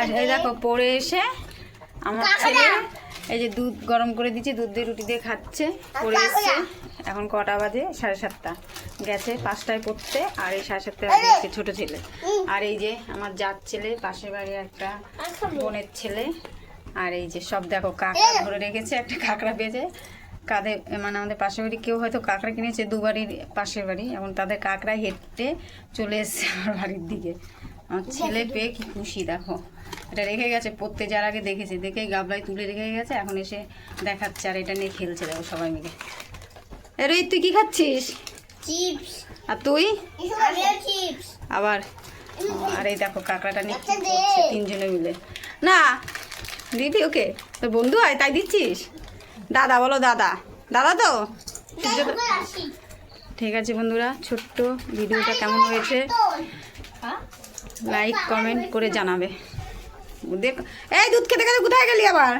আর এই দেখো পড়ে এসে আমার ছেলে এই যে দুধ গরম করে দিচ্ছে দুধ দিয়ে রুটি দিয়ে খাচ্ছে। পড়ে এসছে এখন কটা বাজে? সাড়ে সাতটা। গেছে পাঁচটায় পড়তে আর এই সাড়ে সাতটায় বাজে ছোট ছেলে। আর এই যে আমার জাত ছেলে পাশের বাড়ির একটা বোনের ছেলে। আর এই যে সব দেখো কাঁকড়া ধরে রেখেছে একটা কাঁকড়া পেয়েছে কাঁধে মানে আমাদের পাশের বাড়ি কেউ হয়তো কাঁকড়া কিনেছে দু বাড়ির পাশের বাড়ি। এখন তাদের কাঁকড়া হেঁটে চলে এসছে আমার বাড়ির দিকে। আমার ছেলে পেয়ে কি খুশি দেখো। এটা রেখে গেছে পড়তে যার আগে দেখেছে। দেখে গাবলায় তুলে রেখে গেছে এখন এসে দেখাচ্ছে আর এটা নিয়ে খেলছে দেখো সবাই মিলে। এ রোহিত তুই কি খাচ্ছিস? চিপস। আর তুই? চিপস। আবার? আর এই দেখো কাঁকড়াটা নিয়ে তিনজনে মিলে। না দিবি ওকে তোর বন্ধু হয় তাই দিচ্ছিস? দাদা বলো দাদা। দাদা তো? ঠিক আছে বন্ধুরা ছোট্ট ভিডিওটা কেমন হয়েছে? লাইক কমেন্ট করে জানাবে। দেখ এই দুধ খেতে খেতে কোথায় গেলি আবার